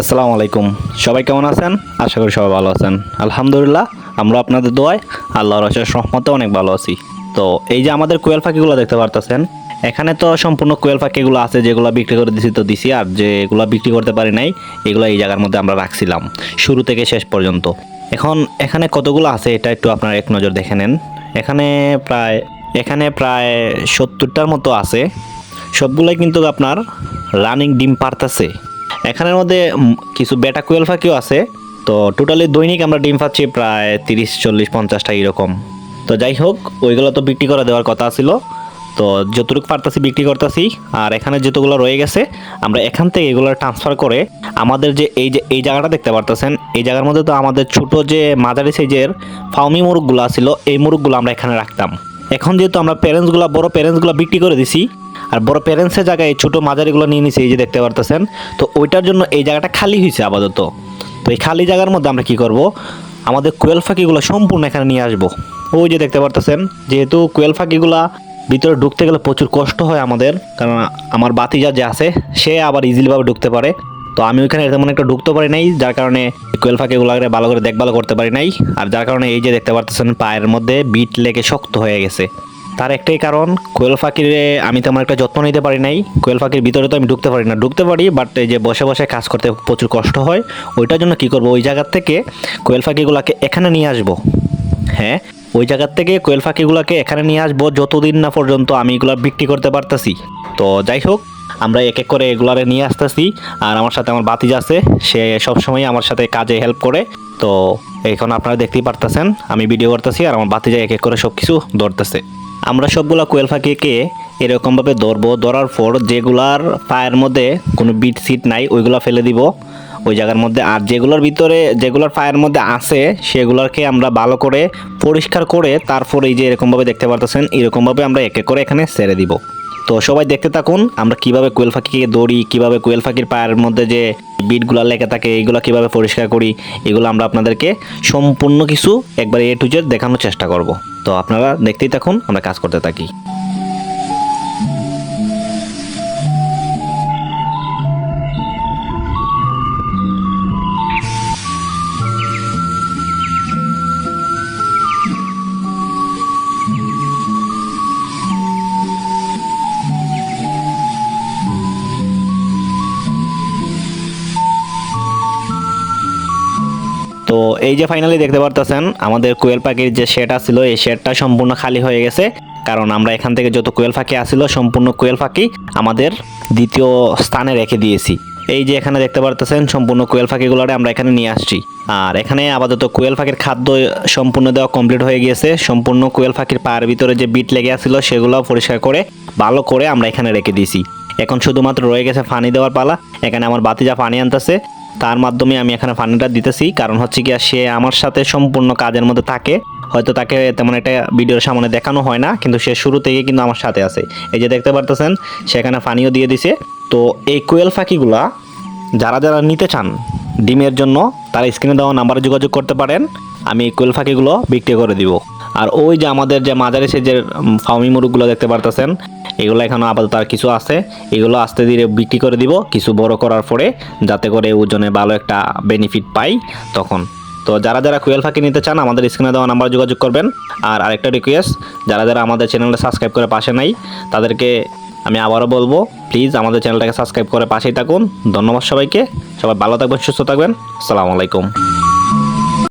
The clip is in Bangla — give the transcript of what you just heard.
আসসালামু আলাইকুম। সবাই কেমন আছেন? আশা করি সবাই ভালো আছেন। আলহামদুলিল্লাহ, আমরা আপনাদের দোয়ায় আল্লাহর অশেষ রহমতে অনেক ভালো আছি। তো এই যে আমাদের কোয়েল পাখিগুলো দেখতে পারতেছেন, এখানে তো সম্পূর্ণ কোয়েল পাখিগুলো আছে যেগুলো বিক্রি করে দিছি তো দিছি, আর যেগুলো বিক্রি করতে পারি নাই, এগুলো এই জায়গার মধ্যে আমরা রাখছিলাম, শুরু থেকে শেষ পর্যন্ত। এখন এখানে কতগুলো আছে এটা একটু আপনারা এক নজর দেখে নেন। এখানে প্রায় এখানে প্রায় সত্তরটার মতো আছে। সবগুলোই কিন্তু আপনার রানিং ডিম পারতেছে। এখানের মধ্যে কিছু বেটা কোয়েল পাখিও আছে। তো টোটালি দৈনিক আমরা ডিম পাচ্ছি প্রায় তিরিশ, চল্লিশ, পঞ্চাশটা এরকম। তো যাই হোক, ওইগুলো তো বিক্রি করে দেওয়ার কথা ছিল। তো যতটুকু পারতাছি বিক্রি করতেছি। আর এখানে যতগুলো রয়ে গেছে, আমরা এখান থেকে এগুলো ট্রান্সফার করে আমাদের যে এই যে, এই জায়গাটা দেখতে পারতেছেন, এই জায়গার মধ্যে তো আমাদের ছোট যে মাঝারি সাইজের ফাউমি মুরগগুলো ছিল, এই মুরগগুলো আমরা এখানে রাখতাম। এখন যেহেতু আমরা প্যারেন্টসগুলো বড় প্যারেন্টসগুলো বিক্রি করে দিছি আর বড় প্যারেন্টসের জায়গায় এই ছোটো মাঝারিগুলো নিয়ে নিছি, এই যে দেখতে পারতেছেন। তো ওইটার জন্য এই জায়গাটা খালি হয়েছে আপাতত। তো এই খালি জায়গার মধ্যে আমরা কি করব? আমাদের কোয়েল ফাঁকিগুলো সম্পূর্ণ এখানে নিয়ে আসব। ওই যে দেখতে পারতেছেন, যেহেতু কোয়েল ফাঁকিগুলা ভিতরে ঢুকতে গেলে প্রচুর কষ্ট হয় আমাদের, কারণ আমার বাতিজা যে আছে, সে আবার ইজিলিভাবে ঢুকতে পারে। তো আমি ওইখানে তেমন একটা ঢুকতে পারি নাই, যার কারণে কোয়েল ফাঁকিগুলোকে ভালো করে দেখভাল করতে পারি নাই। আর যার কারণে এই যে দেখতে পারতেছেন, পায়ের মধ্যে বিট লেগে শক্ত হয়ে গেছে। তার একটাই কারণ, কোয়েল পাখির আমি তেমন একটা যত্ন নিতে পারি নাই। কোয়েল পাখির ভিতরে তো আমি ঢুকতে পারি না। ঢুকতে পারি বাট এই যে বসে বসে কাজ করতে প্রচুর কষ্ট হয়, ওইটার জন্য কি করব? ওই জায়গার থেকে কোয়েল পাখিগুলোকে এখানে নিয়ে আসব। হ্যাঁ? ওই জায়গার থেকে কোয়েল পাখিগুলোকে এখানে নিয়ে আসব যতদিন না পর্যন্ত আমি এগুলো বিক্রি করতে পারতেছি। তো যাই হোক, আমরা এক এক করে এগুলারে নিয়ে আসতেছি, আর আমার সাথে আমার বাতিজ আছে, সে সবসময় আমার সাথে কাজে হেল্প করে। তো এখন আপনারা দেখতেই পারতেছেন, আমি ভিডিও করতেছি, আর আমার বাতিজা এক এক করে সব কিছু ধরতেছে। আমরা সবগুলা কোয়েল পাখিকে এরকমভাবে ধরবো, ধরার পর যেগুলার পায়ের মধ্যে কোনো বিট সিট নাই, ওইগুলা ফেলে দিব। ওই জায়গার মধ্যে আর যেগুলোর ভিতরে, যেগুলোর পায়ের মধ্যে আছে, সেগুলোকে আমরা ভালো করে পরিষ্কার করে তারপর এই যে এরকমভাবে দেখতে পারতেছেন, এরকমভাবে আমরা এক এক করে এখানে ছেড়ে দিব। তো সবাই দেখতে থাকুন, আমরা কীভাবে কোয়েল পাখিকে দৌড়ি কীভাবে কোয়েল পাখির পায়ের মধ্যে যে বিটগুলো লেগে থাকে, এইগুলো কীভাবে পরিষ্কার করি, এগুলো আমরা আপনাদেরকে সম্পূর্ণ কিছু একবার এ টু জেড দেখানোর চেষ্টা করব। তো আপনারা দেখতেই থাকুন আমরা কাজ করতে থাকি। তো এই যে ফাইনালি দেখতে পারতেছেন, আমাদের কোয়েল পাখির যে শেডটা ছিল এই শেডটা সম্পূর্ণ খালি হয়ে গেছে। কারণ আমরা এখান থেকে যত কোয়েল পাখি আসছিল সম্পূর্ণ কোয়েল পাখি আমাদের দ্বিতীয় স্থানে রেখে দিয়েছি। এই যে এখানে দেখতে পারতেছেন, সম্পূর্ণ কোয়েল পাখিগুলোরে আমরা এখানে নিয়ে আসছি। আর এখানে আপাতত কোয়েল পাখির খাদ্য সম্পূর্ণ দেওয়া কমপ্লিট হয়ে গিয়েছে। সম্পূর্ণ কোয়েল পাখির পায়ের ভিতরে যে বিট লেগে আসছিল সেগুলো পরিষ্কার করে, ভালো করে আমরা এখানে রেখে দিয়েছি। এখন শুধুমাত্র রয়ে গেছে পানি দেওয়ার পালা। এখানে আমার বাতিজা পানি আনতেছে। তার মাধ্যমে আমি এখানে পানিটা দিতেছি। কারণ হচ্ছে কি সে আমার সাথে সম্পূর্ণ কাজের মধ্যে থাকে। হয়তো তাকে তেমন একটা ভিডিওর সামনে দেখানো হয় না, কিন্তু সে শুরু থেকে কিন্তু আমার সাথে আছে। এই যে দেখতে পারতেছেন সেখানে পানিও দিয়ে দিছে। তো এই কোয়েল পাখিগুলা যারা যারা নিতে চান ডিমের জন্য, তারা স্ক্রিনে দেওয়া নাম্বারে যোগাযোগ করতে পারেন। আমি কোয়েল পাখিগুলো বিক্রি করে দিব। আর ওই যে আমাদের যে মাঝারি উম, ফাউমি মুরগগুলো দেখতে পারতেছেন এগুলো এখনও আপাতত আর কিছু আছে। এগুলো আস্তে ধীরে বিক্রি করে দিব কিছু বড় করার পরে যাতে করে ওজনে ভালো একটা বেনিফিট পাই তখন। তো যারা যারা কোয়েল ফাঁকি নিতে চান আমাদের স্ক্রিনে দেওয়া নাম্বার যোগাযোগ করবেন। আর আরেকটা রিকোয়েস্ট যারা যারা আমাদের চ্যানেলটা সাবস্ক্রাইব করে পাশে নাই তাদেরকে আমি আবারও বলব প্লিজ আমাদের চ্যানেলটাকে সাবস্ক্রাইব করে পাশেই থাকুন। ধন্যবাদ সবাইকে সবাই ভালো থাকবেন সুস্থ থাকবেন। আসসালামু আলাইকুম।